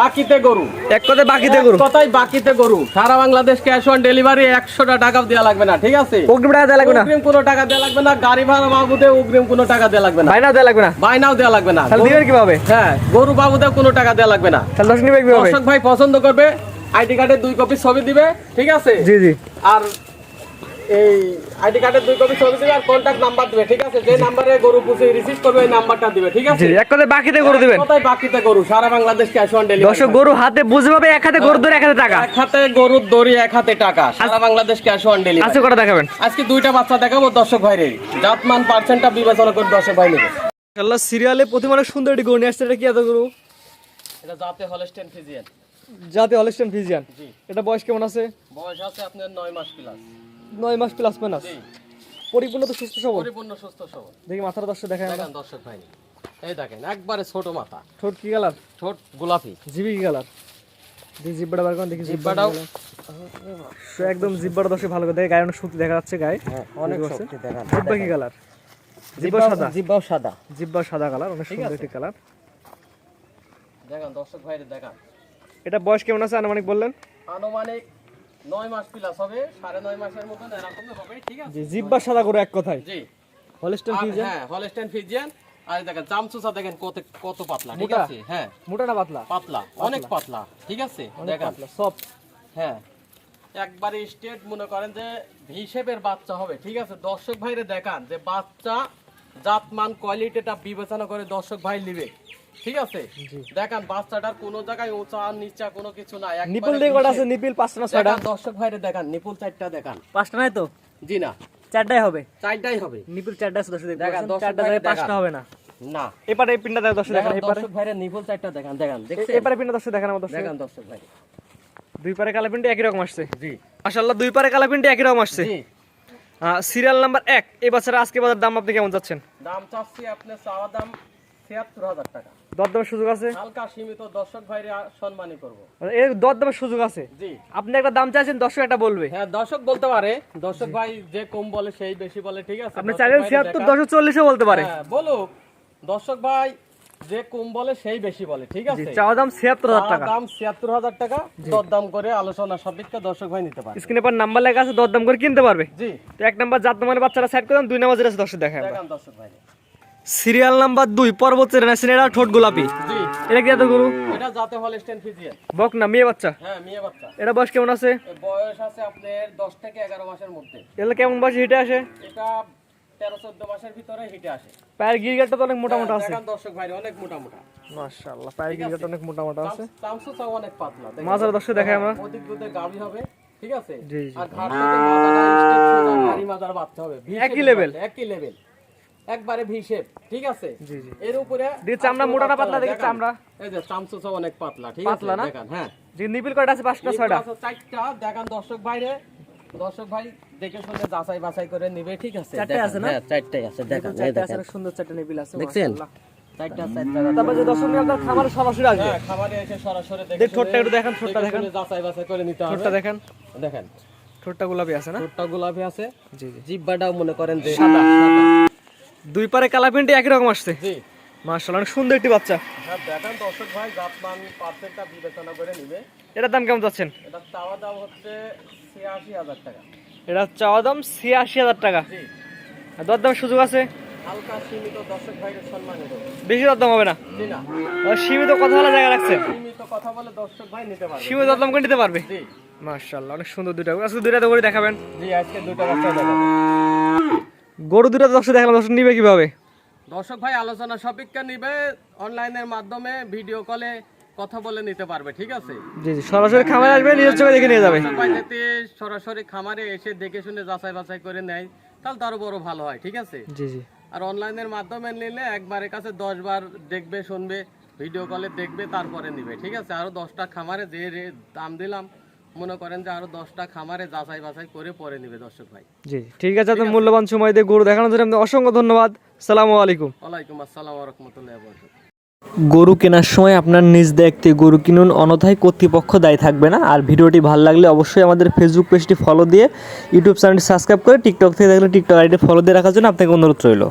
বাকিতে গরু। এক কথায় বাকিতে গরু। কথায় বাকিতে গরু। সারা বাংলাদেশ ক্যাশ অন ডেলিভারি একশোটা টাকা দেওয়া লাগবে না ঠিক আছে? অগ্রিম টাকা দেওয়া লাগবে না। অগ্রিম কোনো টাকা দেওয়া লাগবে না গাড়ি ভাড়া বাবুতে অগ্রিম কোনো টাকা দেওয়া লাগবে না। দেওয়া লাগবে না। বাইনাও দেওয়া লাগবে না। তাহলে দিবেন কীভাবে? হ্যাঁ গরু বাবুতে কোনো টাকা দেওয়া লাগবে না। তাহলে দর্শক নিবে কীভাবে? দর্শক ভাই পছন্দ করবে আইডি কার্ডের দুই কপি ছবি দিবে ঠিক আছে? জি জি। আর এই আইডি কার্ডের দুই কপি ছবি দিবে আর কন্ট্যাক্ট নাম্বার দিবে ঠিক আছে? যে নাম্বারে গরু পুষে রিসিভ করবে এই নাম্বারটা দিবে ঠিক আছে? এক কথায় বাকিতে গরু দিবেন। কোথায় বাকিতে গরু সারা বাংলাদেশ ক্যাশ অন ডেলিভারি দর্শক গরু হাতে বুঝে পাবে এক হাতে গরু ধরে এক হাতে টাকা। এক হাতে গরুর দড়ি এক হাতে টাকা সারা বাংলাদেশ ক্যাশ অন ডেলিভারি আজকে কটা দেখাবেন? আজকে দুইটা বাচ্চা দেখাবো দর্শক ভাইরে। জাতমান পার্সেন্টটা বিবেচনা করে দর্শক ভাই নেবে। সিরিয়ালে প্রথম অনেক সুন্দর একটি গরু নিয়ে আসছে। এটা কি এত গরু? এটা জাতে হলস্টেন ফিজিয়ান জাতি হলিস্টান ফিজিয়ান জি। এটা বয়স কেমন আছে? বয়স আছে আপনার নয় মাস প্লাস নয় মাস প্লাস মাইনাস পরিপূর্ণ তো সুস্থ সবল। পরিপূর্ণ সুস্থ সবল। দেখি মাথার দর্শক আমরা। দেখেন দর্শক ভাই এই দেখেন একবারে ছোট মাথা। ঠোঁট কি কালার ছোট গোলাপি। জিবি কি কালার দেখি জিব্বাটা বার করুন দেখি জিব্বাটাও সে একদম জিব্বাটা দর্শক ভালো করে দেখে গায়ে অনেক শক্তি দেখা যাচ্ছে গায়ে। হ্যাঁ, অনেক শক্তি দেখান জিব্বা কি কালার জিব্বা সাদা। জিব্বাও সাদা। জিব্বা সাদা কালার অনেক সুন্দর একটি কালার দেখেন দর্শক ভাইরে দেখান। এটা বয়স কেমন আছে আনুমানিক বললেন? আনুমানিক নয় মাস প্লাস হবে সাড়ে নয় মাসের মতন এরকমই হবে ঠিক আছে? জিব্বা সাদা করে এক কথায়। জি। হলিস্টান ফিজিয়ান হ্যাঁ হলস্টেন ফিজিয়ান আর দেখেন জামচুসা দেখেন কত কত পাতলা ঠিক আছে? হ্যাঁ। মোটা না পাতলা? পাতলা অনেক পাতলা ঠিক আছে? দেখেন। সব হ্যাঁ। একবারে স্টেট মনে করেন যে হিসেবের বাচ্চা হবে ঠিক আছে? দর্শক ভাইরে দেখান যে বাচ্চা জাতমান কোয়ালিটিটা বিবেচনা করে দর্শক ভাই নিবে। ঠিক আছে? দেখান বাচ্চাটার কোনো জায়গায় উঁচা আর নিচা কোনো কিছু নাই। নিপুল দিয়ে কটা আছে? নিপিল পাঁচটা ছয়টা? দেখান দর্শক ভাইরে দেখান নিপুল চারটা দেখান। পাঁচটা নাই তো? জি না। চারটাই হবে? চারটাই হবে। নিপিল চারটা আছে দর্শক দেখান, চারটা জায়গায় পাঁচটা হবে না। না। এপারে এই পিনটা দেখো দর্শক দেখেন দেখান দর্শক ভাইরে নিপুল চারটা দেখান দেখান দেখছেন? এপারে পিনটা দর্শক দেখেন আমার দর্শক। দেখান দর্শক ভাই দুই পারে কালা পিনটা একই রকম আসছে। জি। মাশাআল্লাহ দুই পারে কালা পিনটা একই রকম আসছে। জি। সিরিয়াল নাম্বার এক। এই বছর আজকে বাজার দাম আপনি কেমন যাচ্ছেন দাম চাচ্ছি আপনার চাওয়া দাম ছিয়াত্তর হাজার টাকা। দরদামের সুযোগ আছে? হালকা সীমিত দর্শক ভাইরে সম্মানই করব। এর দরদামের সুযোগ আছে? জি। আপনি একটা দাম চাইছেন দর্শক একটা বলবে। হ্যাঁ দর্শক বলতে পারে। দর্শক ভাই যে কম বলে সেই বেশি বলে ঠিক আছে। আপনি চাইলেন ছিয়াত্তর দেখান। দশক চল্লিশও বলতে পারে। হ্যাঁ বলুক। দর্শক ভাই যে কম বলে সেই বেশি বলে ঠিক আছে? চাওয়া দাম ছিয়াত্তর হাজার টাকা। দাম ছিয়াত্তর হাজার টাকা দরদাম করে আলোচনা সাপেক্ষে দর্শক ভাই নিতে পারে স্ক্রিনে পর নাম্বার লেখা আছে দরদাম করে কিনতে পারবে। জি। তো এক নাম্বার জাত নম্বরের বাচ্চারা সাইড করেন দুই নাম্বার যেটা আছে দর্শক দেখায় দর্শক ভাই। সিরিয়াল নাম্বার দুই পর্বত রেনাসিন এটা ঠোঁট গোলাপি। জি। এটা কি এত গরু? এটা যাতে হলস্টেন ফিজিয়ান বক না মেয়ে বাচ্চা? হ্যাঁ মেয়ে বাচ্চা। এটা বয়স কেমন আছে? বয়স আছে আপনার দশ থেকে এগারো মাসের মধ্যে। এটা কেমন বয়স হিটে আসে? এটা তেরো চোদ্দ মাসের ভিতরে হিটে আসে। পায়ের গিরগাটটা তো অনেক মোটা মোটা হ্যাঁ, আছে। দর্শক ভাই অনেক মোটা মোটা মাশাআল্লাহ পায়ের গিরগাটটা অনেক মোটা মোটা আছে। চামচু চাও অনেক পাতলা দেখেন। মাজার দর্শক দেখাই আমরা। অধিক দুধের গাভী হবে ঠিক আছে? জি, জি। আর ঘাট থেকে মাজাটা স্টেপ সোজা ভারী মাজার বাচ্চা হবে। একই shape একই লেভেল একবারে ভি শেপ ঠিক আছে? জি জি। এর উপরে দেখি চামড়া মোটা না পাতলা দেখি চামড়া। এই যে চামচু চাও অনেক পাতলা ঠিক আছে? না? হ্যাঁ। যে নিপিল কয়টা আছে পাঁচটা ছয়টা? চারটা দেখান দর্শক ভাইরে। দর্শক ভাই দেখে শুনে যাচাই বাছাই করে নিবে ঠিক আছে? চারটে আছে না? হ্যাঁ চারটাই আছে দেখান এই চারটা আছে দেখেন। সুন্দর চারটা নিপিল আছে দেখছেন? চারটা চারটা তারপর যে দর্শক আপনার খামারে সরাসরি আসবে? হ্যাঁ খামারে এসে সরাসরি দেখে ঠোঁটটা একটু দেখান, ঠোঁটটা দেখে যাচাই বাছাই করে নিতে হবে। ঠোঁটটা দেখেন। দেখেন। ঠোঁটটা গোলাপি আছে না? ঠোঁটটা গোলাপি আছে। জি জি। জিব্বাটাও মনে করেন যে সাদা দুই পারে কালা প্যান্টে একই রকম আসছে। জি। মাশাআল্লাহ অনেক সুন্দর একটি বাচ্চা। হ্যাঁ দেখেন দর্শক ভাই জাতমান পার্সেন্টটা বিবেচনা করে নিবে। এটার দাম কেমন যাচ্ছেন? এটা চাওয়া দাম হচ্ছে ছিয়াশি হাজার টাকা। এটা চাওয়া দাম ছিয়াশি হাজার টাকা। জি। আর দরদামের সুযোগ আছে? হালকা সীমিত দর্শক ভাইকে সম্মান বেশি দরদাম হবে না? জি না। আর সীমিত কথা বলা জায়গা রাখছেন? সীমিত কথা বলে দর্শক ভাই নিতে পারবে। সীমিত দরদাম করে নিতে পারবে? জি। মাশাআল্লাহ অনেক সুন্দর দুইটা আজকে দুইটা তো করে দেখাবেন। জি আজকে দুটো বাচ্চা দেখাবো। গরু দুটো দর্শক দেখালাম দর্শক নিবে কীভাবে? দর্শক ভাই আলোচনা সাপেক্ষে নিবে। অনলাইনের মাধ্যমে ভিডিও কলে কথা বলে নিতে পারবে ঠিক আছে? জি জি সরাসরি খামারে আসবে নিজের চোখে দেখে নিয়ে যাবে। যাতে সরাসরি খামারে এসে দেখে শুনে যাচাই বাছাই করে নেয় তাহলে তো আরও বড় ভালো হয় ঠিক আছে? জি জি। আর অনলাইনের মাধ্যমে নিলে একবারের কাছে দশ বার দেখবে শুনবে ভিডিও কলে দেখবে তারপরে নিবে ঠিক আছে? আরও দশটা খামারে যে দাম দিলাম মনে করেন যে আরও দশটা খামারে যাচাই বাছাই করে পরে নিবে দর্শক ভাই। জি। ঠিক আছে আপনার মূল্যবান সময় দিয়ে গরু দেখানোর জন্য আপনাকে অসংখ্য ধন্যবাদ। সালামু আলাইকুম। ওয়ালাইকুম আসসালাম রহমতুল্লাহ বরকাত গরু কেনার সময় আপনার নিজ দেখতে গরু কিনুন অনথায় কর্তৃপক্ষ দায়ী থাকবে না। আর ভিডিওটি ভালো লাগলে অবশ্যই আমাদের ফেসবুক পেজটি ফলো দিয়ে ইউটিউব চ্যানেলটি সাবস্ক্রাইব করে টিকটক থেকে দেখলে টিকটক আইডি ফলো দিয়ে রাখার জন্য আপনাকে অনুরোধ রইল।